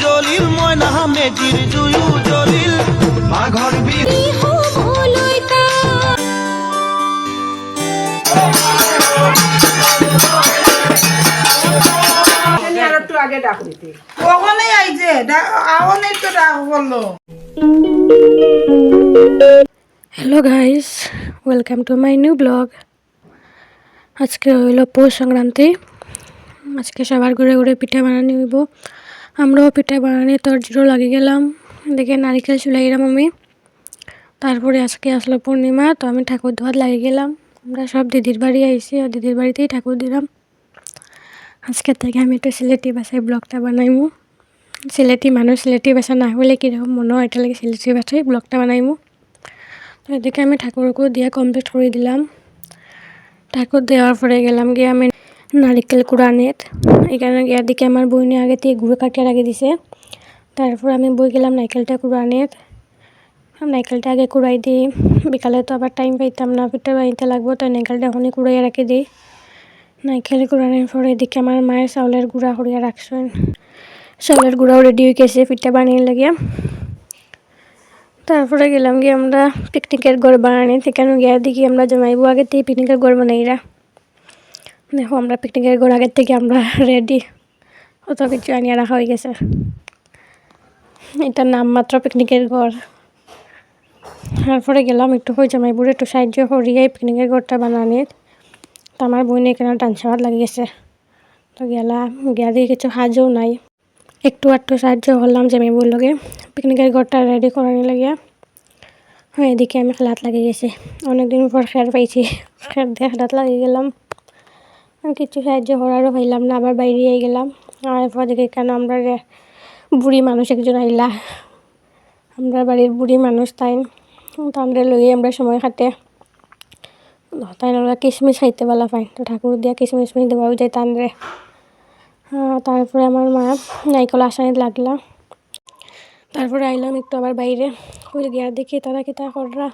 জলিল ময়না মেজির জুয়ু জলিল মাঘর আগে ডাক দিতে কখনই আইছে আওয়ানই তো ডাক বলল hello guys welcome to my new blog আজকে হইল পৌষ সংক্রান্তি। আজকে সবার ঘুরে ঘুরে পিঠা বানানি হইব। আমরাও পিঠা বানানি তোর জিরো লাগিয়ে গেলাম। দেখে নারিকেল চুলাই গেলাম আমি। তারপরে আজকে আসলো পূর্ণিমা, তো আমি ঠাকুর ধোয়াত লাগিয়ে গেলাম। আমরা সব দিদির বাড়ি আইসি আর দিদির বাড়িতেই ঠাকুর দিলাম। আজকে থেকে আমি একটু সিলেটি ভাষায় ব্লগটা বানাইমু। সিলেটি মানুষ সিলেটি ভাষা না হলে কীরকম মনে হয়? এটা লাগে সিলেটি ভাষায় ব্লগটা বানাইমু। এদিকে আমি ঠাকুরকেও দিয়ে কমপ্লিট করে দিলাম। ঠাকুর দেওয়ার পরে গেলাম গিয়ে আমি নারিকেল কুড়ানেত এখানে গিয়ে দিকে আমার বইনে আগে থেকে গুঁড়ো কাটিয়ে রাখে দিছে। তারপর আমি বই গেলাম নারকেলটা কুড়ানেত নারকেলটা আগে কুড়াই দিই বিকালে তো আবার টাইম পাইতাম না, পিঠা বানিতে লাগবো, তাই নারকেলটা এখনই কুড়াইয়া রাখি দিই নারকেল কুড়ানোর পরে এদিকে আমার মায়ের চাউলের গুঁড়া করিয়া রাখছেন চাউলের গুঁড়াও রেডি হয়ে গেছে, পিঠা বানিয়ে লাগিয়া। তারপরে গেলাম গিয়ে আমরা পিকনিকের ঘর বানানি। সেখানে গিয়ে দেখি আমরা জমাইবো, আগে থেকে পিকনিকের ঘর বানাইরা। দেখো, আমরা পিকনিকের ঘর আগের থেকে আমরা রেডি কত কিছু আনিয়ে রাখা হয়ে গেছে। এটার নাম মাত্র পিকনিকের ঘর। তারপরে গেলাম একটু হয়ে জামাইবুড়ে একটু সাহায্য করিয়ে পিকনিকের ঘরটা বানানি। তো আমার বোন এখানে ডান্স হাত লাগিয়ে গেছে তো গেলাম, গিয়া দিয়ে কিছু সাজও নাই। একটু একটু সাহায্য করলাম জামাইবুর লগে পিকনিকের ঘরটা রেডি করানি লাগিয়া। হ্যাঁ এদিকে আমি খেলাত লাগিয়ে গেছি। অনেকদিন পর খের পাইছি। খের দিয়ে খেলাত লাগিয়ে গেলাম। কিছু সাহায্য করারও পাইলাম না, আবার বাইরে আই গেলাম। আর এরপর দেখি কেন আমরা বুড়ি মানুষ একজন আইলা। আমরা বাড়ির বুড়ি মানুষ, তাই তান্ডে লইয়ে আমরা সময় কাটে। তাই আমরা কিশমিশ খাইতে পালা পাই তো ঠাকুর দিয়া কিশমিশ মিশ দেওয়াও যায় তানরে তারপরে আমার মা নাইকল আসানিত লাগলা তারপরে আইলাম একটু আবার বাইরে ওই গিয়া দেখি তারা কি তা কররা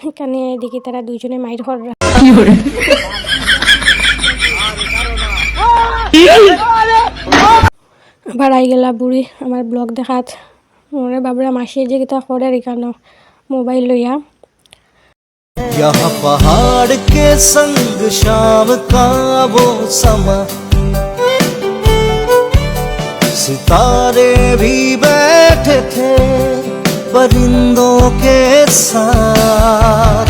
এখানে দেখি তারা দুইজনে মাইর কররা আবার আই গেলা বুড়ি আমার ব্লগ দেখাত মোরে বাবরা মাসি যে কিতা করে এখানে মোবাইল লইয়া यहाँ पहाड़ के संग शाम का वो समा सितारे भी बैठे थे परिंदों के साथ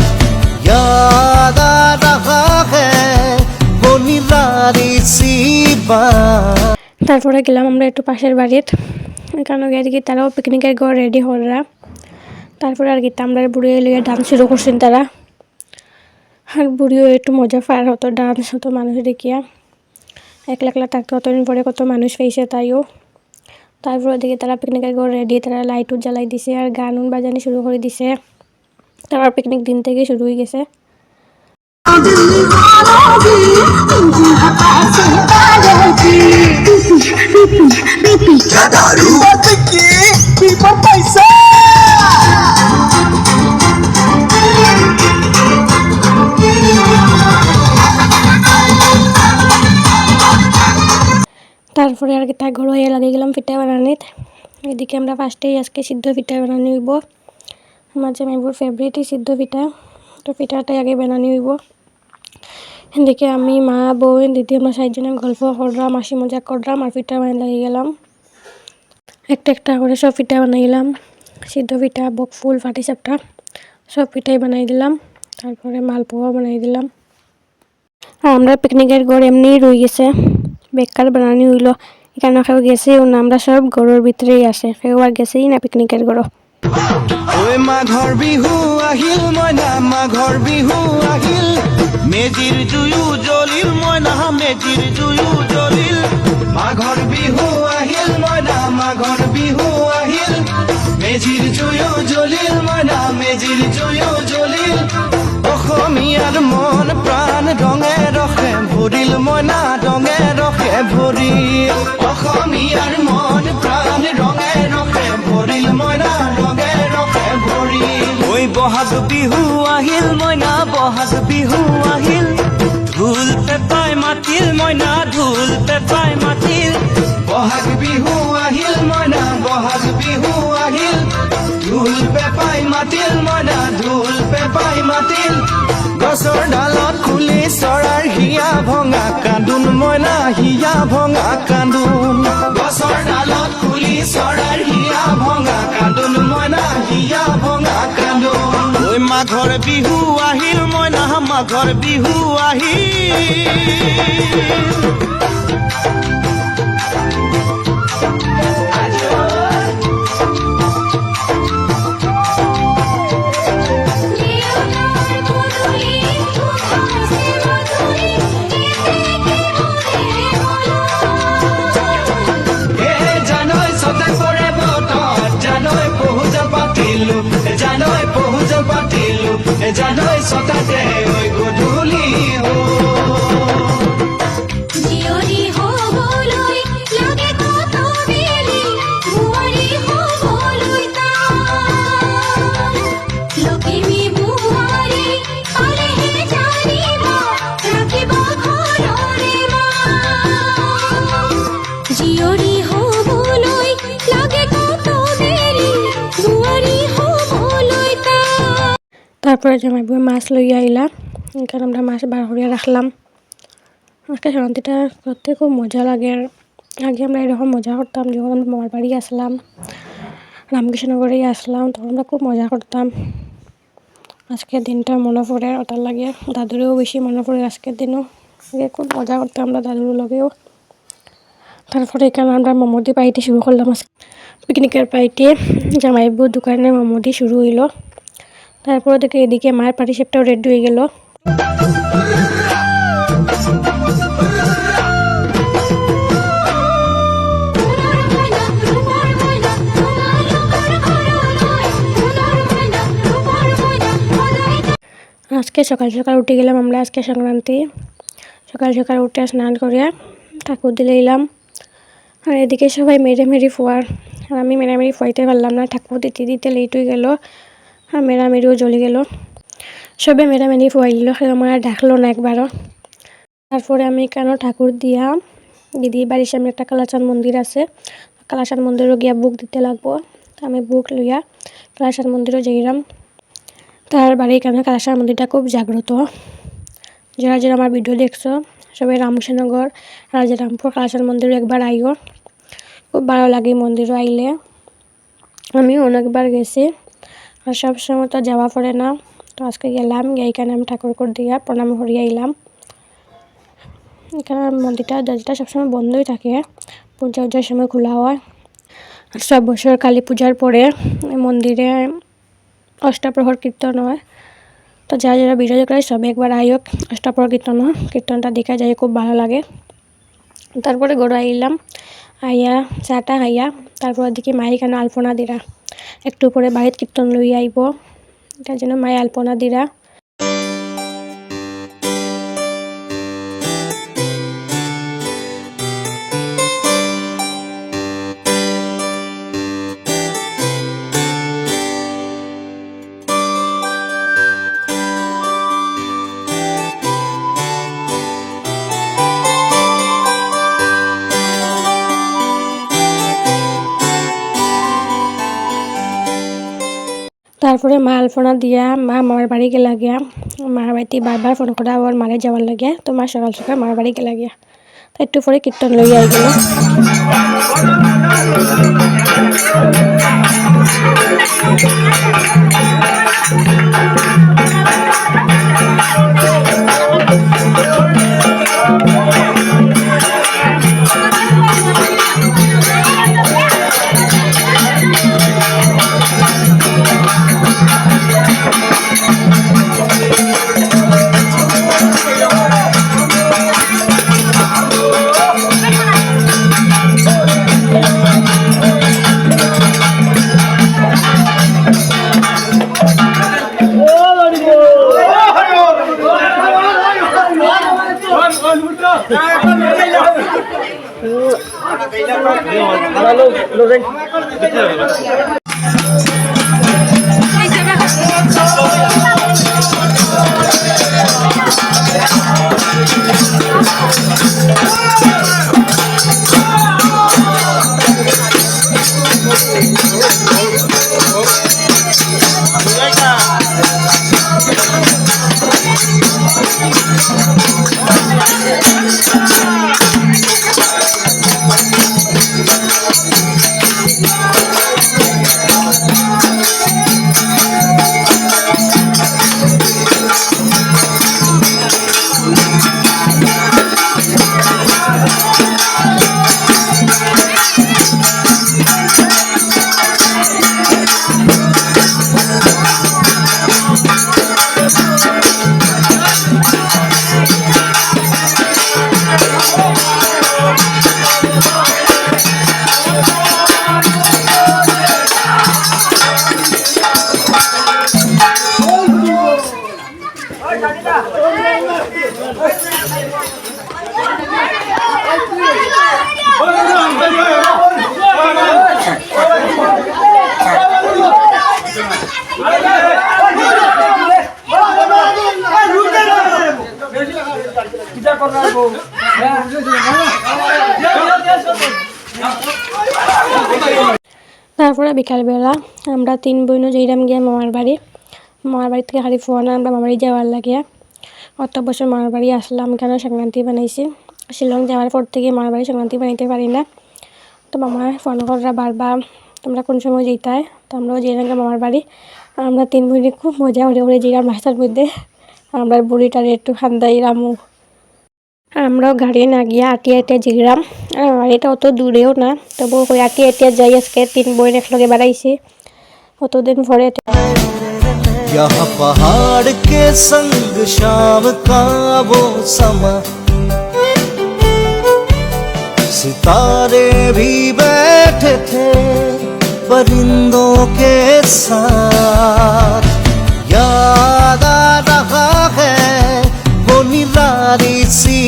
याद आ रहा है वो निराली सी बात তারপরে গেলাম আমরা একটু পাশের বাড়ির এখানে গিয়ে দেখি তারাও পিকনিকের ঘর রেডি হররা তারপরে আর কি আমরা বুড়ি লিগে ডান্স শুরু করছেন তারা আর বুড়িও একটু মজা পার হতো ডান্স হতো মানুষ দেখিয়া একলা একলা থাকতো অতদিন পরে কত মানুষ পেয়েছে তাইও তারপরে ওদিকে তারা পিকনিকের ঘর রেডি তারা লাইট উঠ জ্বালাই দিছে আর গান বাজানি শুরু করে দিছে। তারপর পিকনিক দিন থেকে শুরু হয়ে গেছে কি তার ঘর হয়ে লাগিয়ে গেলাম পিঠা বানানিত এদিকে আমরা ফার্স্টেই আজকে সিদ্ধ পিঠা বানানি হইব আমার যে জামাইবুর ফেভারিটই সিদ্ধ পিঠা তো পিঠাটাই আগে বানানি হইব এদিকে আমি মা বউ দিদি আমরা সাতজনে গল্প করলাম হাসি মজা করলাম আর পিঠা বানাই লাগিয়ে গেলাম। একটা একটা করে সব পিঠা বানাই গেলাম। সিদ্ধ পিঠা বকফুল ফাটি চাপটা, সব পিঠাই বানাই দিলাম। তারপরে মালপোয়া বানাই দিলাম। আমরা পিকনিকের ঘর এমনি রয়ে গেছে। বেকার বানানি হইল এখানে কেউ গেছে না, আমরা সব ঘরের ভিতরেই আছে কেউ আর গেছেই না পিকনিকের ঘর ওই মাঘৰ বিহু আহিল মইনা মাঘৰ বিহু আহিল। মেজিৰ জুয়ু জ্বলিল মইনা মেজিৰ জুয়ু জ্বলিল মাঘৰ বিহু আহিল মইনা মাঘৰ বিহু আহিল। মেজিৰ জুয়ু জ্বলিল মইনা মেজিৰ জুয়ু জ্বলিল অসমীয়াৰ মন প্ৰাণ ৰঙে ৰসে ভৰিল মইনা ৰঙে ৰসে ভৰিল অসমীয়াৰ মন প্ৰাণ ৰঙে ৰসে ভৰিল মইনা ৰঙে ৰসে ভৰিল ঐ বহাগ বিহু আহিল মইনা বহাগ বিহু আহিল। ঢোল পেপাই মাতিল মইনা ঢোল পেপাই মাতিল বহাগ বিহু আহিল মইনা বহাগ বিহু আহিল। ঢোল পেপাই মাতিল মইনা ঢোল পেপাই মাতিল গছৰ ডালত খুলি চৰাৰ হিয়া ভঙা কান্দোন মইনা হিয়া ভঙা কান্দোন। গছৰ ডালত খুলি চৰাৰ হিয়া ভঙা কান্দোন মইনা হিয়া ভঙা কান্দোন। ঐ মাঘৰ বিহু আহিল মইনা মাঘৰ বিহু আহিল। তারপরে জামাই বউ মাছ লইয়া আইলা এখানে আমরা মাছ বার করিয়া রাখলাম আজকে শান্তিটা করতে খুব মজা লাগে আগে আমরা এরকম মজা করতাম যখন আমরা মামার আসলাম রামকৃষ্ণনগরে আসলাম তখন আমরা খুব মজা করতাম আজকের দিনটা মনে পড়ে ওটার লাগে। দাদুরেও বেশি মনে পড়ে আজকের দিনও আগে খুব মজা করতাম আমরা দাদুর লগেও। তারপরে এখানে আমরা মোমোদি পাইতে শুরু করলাম পিকনিকের পাইতে জামাইবু দোকানে মোমোদি শুরু হইল। তারপরে দেখে এদিকে মায়ের পাটি সেপটাও রেডি হয়ে গেল। আজকে সকাল সকাল উঠে গেলাম আমরা আজকে সংক্রান্তি। সকাল সকাল উঠে স্নান করিয়া ঠাকুর দিলে এলাম। আর এদিকে সবাই মেরে মেরি ফোয়ার। আর আমি মেরামেরি ফোয়াইতে পারলাম না, ঠাকুর দিতে দিতে লেট হয়ে গেল। আর মেরামেরিও জ্বলে গেল। সবে মেরামেরি ফোয়াইল আমার আর ডাকলো না একবারও তারপরে আমি কেন ঠাকুর দিয়া দিদি বাড়ির সামনে একটা কালাচাঁদ মন্দির আছে। কালাচাঁদ মন্দিরও গিয়া বুক দিতে লাগবো। আমি বুক লইয়া কালাচাঁদ মন্দিরও যাইলাম তার বাড়ি কেন কালাসার মন্দিরটা খুব জাগ্রত যারা যারা আমার ভিডিও দেখছ সবাই রামকৃষ্ণনগর রাজারামপুর কালাসার মন্দির একবার আইও। খুব ভালো লাগে মন্দিরও আইলে। আমি অনেকবার গেছি। আর সবসময় তো যাওয়া পড়ে না। তো আজকে গেলাম এইখানে আমি ঠাকুর করে দিয়া প্রণাম করিয়া এলাম এখানে মন্দিরটা দরজাটা সবসময় বন্ধই থাকে। পূজা উজার সময় খোলা হয়। আর সব বছর কালী পূজার পরে মন্দিরে অষ্টাপ্রহর কীর্তন হয়। তো যারা যারা ভিডিও করে সবে একবার আয়োক অষ্টাপ্রহর কীর্তন হয়। কীর্তনটা দেখা যায় খুব ভালো লাগে। তারপরে গড়ে আইলাম। আইয়া, চাটা খাইয়া তারপর দেখি মাই কেন আলপনা দিরা একটু পরে বাড়িত কীর্তন লইয়া আইব। তার জন্য মায়ের আলপনা দিরা। তারপরে মা আলপনা দিয়া মা মামার বাড়ি গেলা গিয়া। মার বাড়িতে বারবার ফোন করা ওর মারে যাওয়ার লাগিয়া। তো মা সকাল সকাল মার বাড়ি গেলা গিয়া। তো একটু পরে কীর্তন লইয়া গেল। Ay, তারপরে বিকালবেলা, আমরা তিন বোনও যেইরাম গিয়া মামার বাড়ি। মামার বাড়ি থেকে খালি ফোন আমরা মামার বাড়ি যাওয়ার লাগিয়া অত বছর মামার বাড়ি আসলাম। কেন সংক্রান্তি বানাইছি? শিলং যাওয়ার পর থেকে মামার বাড়ি সংক্রান্তি বানাইতে পারি না। তো মামা ফোন করা বারবার, তোমরা কোন সময় যেতায় তো আমরাও না মামার বাড়ি। আর আমরা তিন বোনে খুব মজা করে করে যাইলাম রাস্তার মধ্যে। আমরা বুড়িটারে একটু খান্দাই রামু। আমরাও গাড়ি না গিয়া আটিয়া আটিয়া জিগরাম আর এটা অত দূরেও না তবু ওই আটিয়া আটিয়া যাই আজকে তিন বোন একলগে বেড়াইছি কতদিন পরে यहाँ पहाड़ के संग शाम का वो समा सितारे भी बैठे थे परिंदों के साथ याद आ रहा है वो निराली सी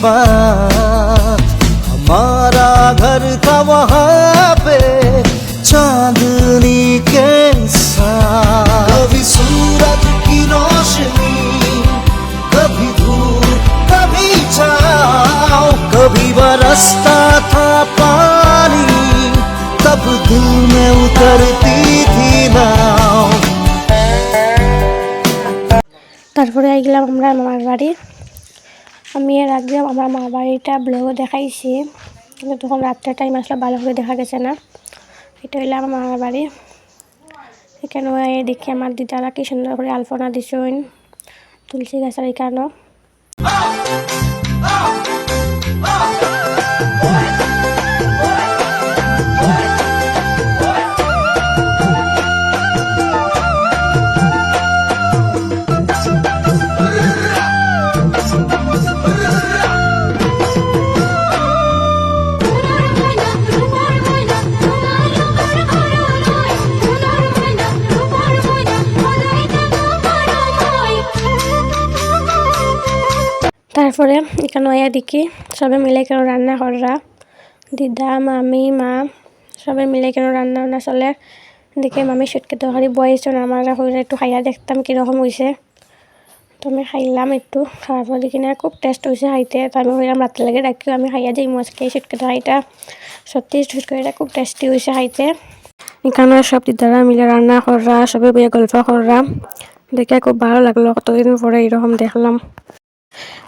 बात हमारा घर था वहाँ पे चांदनी के साथ कभी सूरज की रोशनी कभी धूप कभी छाँव कभी बरसता था पानी तब दिल में उतरती थी नाव তারপরে আইগলাম আমরা মামার বাড়ি আমি এর আগে আমার মা বাড়িটা ব্লগে দেখাইছি। কিন্তু তখন রাত্রে টাইম আসলে ভালো করে দেখা গেছে না। এটা হইল আমার মামার বাড়ি। এখানে দেখে আমার দিদারা কি সুন্দর করে আলপনা দিছেন তুলসী গাছের এখানেও তারপরে এখানে আয়া দেখি সবাই মিলে কেন রান্না কররা? দিদা, মামি, মা সবাই মিলে কেন রান্না বান্না চলে? দেখে মামি সুটকে তরকারি বয়েছে আমার হইলে একটু খাইয়া দেখতাম কীরকম হয়েছে তো আমি খাইলাম একটু, খাওয়ার পর দেখি খুব টেস্ট হয়েছে খাইতে। তো আমি হইলাম রাত্রে লাগে ডাকিও, আমি খাইয়া যাই এই সুটকে তরকারিটা সত্যি সুটকারিটা খুব টেস্টি হয়েছে খাইতে। এখানে সব দিদারা মিলে রান্না কররা সবাই বইয়া গল্প কররা। দেখে খুব ভালো লাগল, কতদিন পরে এরকম দেখলাম।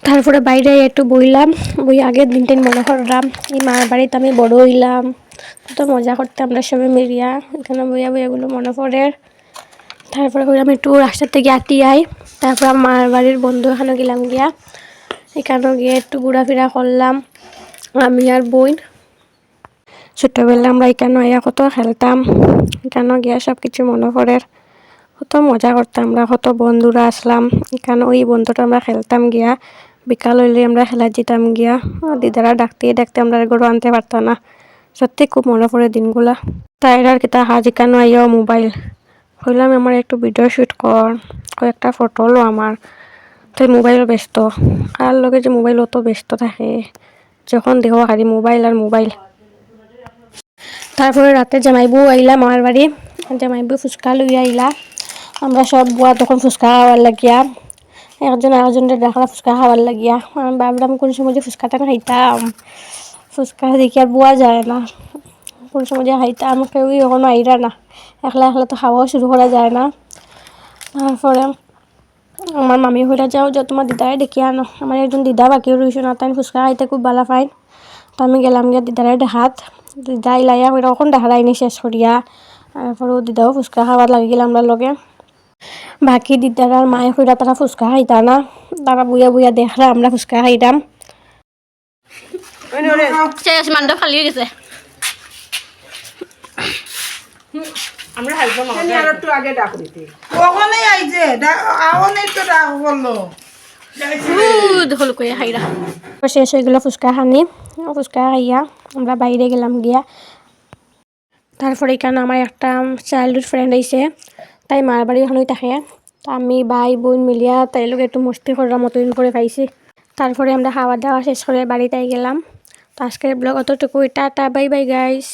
তারপরে বাইরে একটু বইলাম, বই আগের দিনটাই মনে করলাম এই মার বাড়িতে আমি বড় হইলাম। কত মজা করতাম আমরা সবাই মিলিয়া, এখানে বইয়া বইয়াগুলো মনে পড়ে। তারপরে কইলাম একটু রাস্তার থেকে আটি আই তারপর মার বাড়ির বন্ধু এখানে গেলাম গিয়া। এখানেও গিয়ে একটু ঘোরাফেরা করলাম, আমি আর বোন। ছোটোবেলা আমরা এখানে আয়া কত খেলতাম এখানেও গিয়া সব কিছু মনে পড়ে। কত মজা করতাম, আমরা কত বন্ধুরা আসলাম, এখানে ওই বন্ধুটা আমরা খেলতাম গিয়া, বিকাল হইলে আমরা খেলা যেতাম গিয়া দিদারা ডাকতে ডাকতে আমরা গরু আনতে পারতাম না। সত্যি খুব মনে পড়ে দিনগুলা। তাই আর কিতা হাজ এখানে আইয়াও মোবাইল? হইলাম আমার একটু ভিডিও শ্যুট কর, কয়েকটা ফটো লো আমার। তাই মোবাইল ব্যস্ত, আর লগে যে মোবাইল অত ব্যস্ত থাকে, যখন দেখো খালি মোবাইল আর মোবাইল। তারপরে রাতে জামাইবু আইলাম আমার বাড়ি, জামাইবু ফুচকা লই আইলা। আমরা সব বুয়া তখন ফুচকা খাওয়ার লাগিয়া, একজন আরেকজনের দেখা ফুচকা খাওয়ার লাগিয়া, আমি ভাবলাম কোন সময় যে ফুচকাটা খাইতাম। ফুচকা দেখি আর বুয়া যায় না। কোন সময় যে খাইতাম, কেউই এখনও আইরা না। একলা একলা তো খাওয়াও শুরু করা যায় না। তারপরে আমার মামি হইরা যাও যে তোমার দিদারে ডেকে আনো। আমার একজন দিদা বাকি রয়েছে না তাই ফুচকা খাইতে খুব ভালো পাইন তো আমি গেলাম গিয়া দিদারে দেখাত। দিদা ইলাইয়া কইরা কখন দেখারাইনি শেষ করিয়া। তারপরে দিদাও ফুচকা লাগি গেলাম আমরা লগে। বাকি দিদার আর মায়ে কইরা তারা ফুচকা খাইতা না। তারা বুয়া বুয়া দেখরা আমরা ফুচকা খাইতাম শেষ মানটা ফালিয়ে গেছে। তুমি আর একটু আগে ডাক দিতে কখনই আইছে আওয়ানেই তো ডাক বলল হল করে হাইরা শেষ হয়ে গেলো ফুচকা খানি। ফুচকা খাইয়া আমরা বাইরে গেলাম গিয়া। তারপরে এখানে আমার একটা চাইল্ডহুড ফ্রেন্ড আইছে তাই মার বাড়ি থাকে। তো আমি ভাই বোন মিলিয়া তাই লোক একটু মস্তি করার মতন করে পাইছি। তারপরে আমরা খাওয়া দাওয়া শেষ করে বাড়িতে গেলাম। তো আজকের ব্লগ অতটুকুই। Tata bye bye guys